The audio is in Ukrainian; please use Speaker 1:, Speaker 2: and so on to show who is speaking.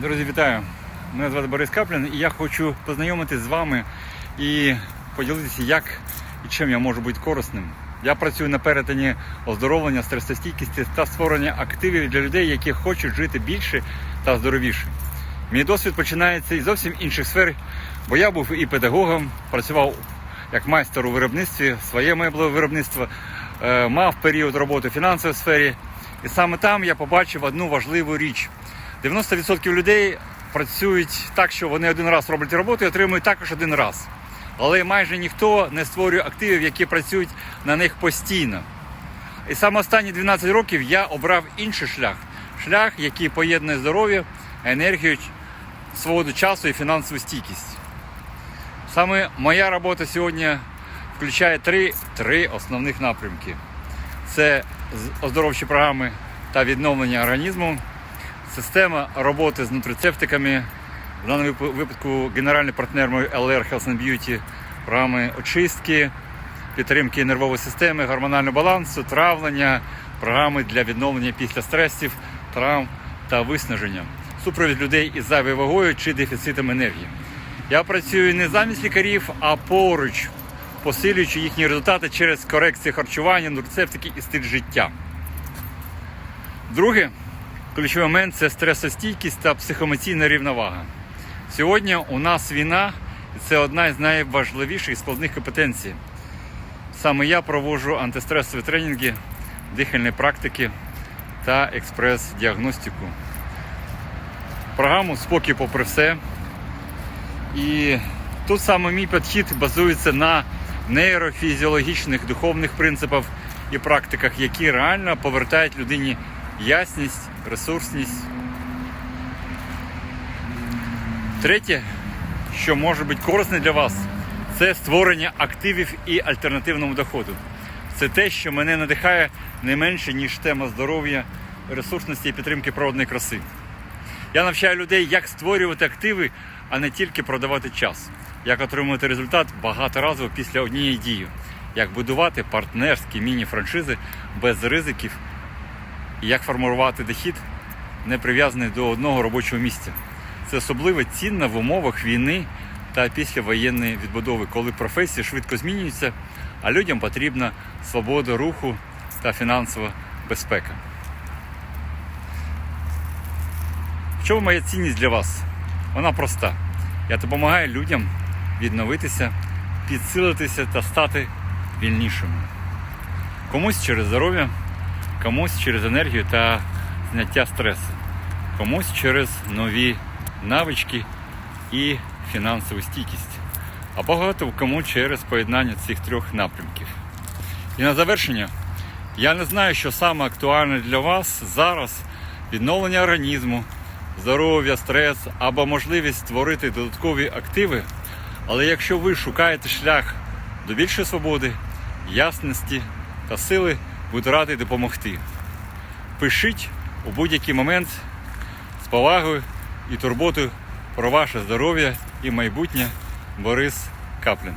Speaker 1: Друзі, вітаю! Мене звати Борис Каплін і я хочу познайомитись з вами і поділитися, як і чим я можу бути корисним. Я працюю на перетині оздоровлення, стресостійкості та створення активів для людей, які хочуть жити більше та здоровіше. Мій досвід починається із зовсім інших сфер, бо я був і педагогом, працював як майстер у виробництві, своє меблеве виробництво, е, мав період роботи в фінансовій сфері. І саме там я побачив одну важливу річ. 90% людей працюють так, що вони один раз роблять роботу і отримують також один раз. Але майже ніхто не створює активів, які працюють на них постійно. І саме останні 12 років я обрав інший шлях. Шлях, який поєднує здоров'я, енергію, свободу часу і фінансову стійкість. Саме моя робота сьогодні включає три, три основних напрямки: це оздоровчі програми та відновлення організму, система роботи з нутрицептиками, в даному випадку генеральний партнер мій LR Health and Beauty, програми очистки, підтримки нервової системи, гормонального балансу, травлення, програми для відновлення після стресів, травм та виснаження, супровід людей із зайвою вагою чи дефіцитом енергії. Я працюю не замість лікарів, а поруч, посилюючи їхні результати через корекцію харчування, нутрицептики і стиль життя. Друге, ключовий момент це стресостійкість та психоемоційна рівновага. Сьогодні у нас війна, це одна із найважливіших складних компетенцій. Саме я проводжу антистресові тренінги, дихальні практики та експрес-діагностику. Програму Спокій попри все. І тут саме мій підхід базується на нейрофізіологічних духовних принципах і практиках, які реально повертають людині ясність, ресурсність. Третє, що може бути корисне для вас, це створення активів і альтернативного доходу. Це те, що мене надихає не менше, ніж тема здоров'я, ресурсності і підтримки природної краси. Я навчаю людей, як створювати активи, а не тільки продавати час, як отримувати результат багаторазово після однієї дії, як будувати партнерські міні-франшизи без ризиків, і як формувати дохід, не прив'язаний до одного робочого місця. Це особливо цінно в умовах війни та післявоєнної відбудови, коли професії швидко змінюються, а людям потрібна свобода руху та фінансова безпека. В чому моя цінність для вас? Вона проста. Я допомагаю людям відновитися, підсилитися та стати вільнішими. Комусь через здоров'я, комусь через енергію та зняття стресу, комусь через нові навички і фінансову стійкість, а багато кому через поєднання цих трьох напрямків. І на завершення, я не знаю, що саме актуальне для вас зараз відновлення організму, здоров'я, стрес або можливість створити додаткові активи. Але якщо ви шукаєте шлях до більшої свободи, ясності та сили, буду радий допомогти. Пишіть у будь-який момент з повагою і турботою про ваше здоров'я і майбутнє Борис Каплін.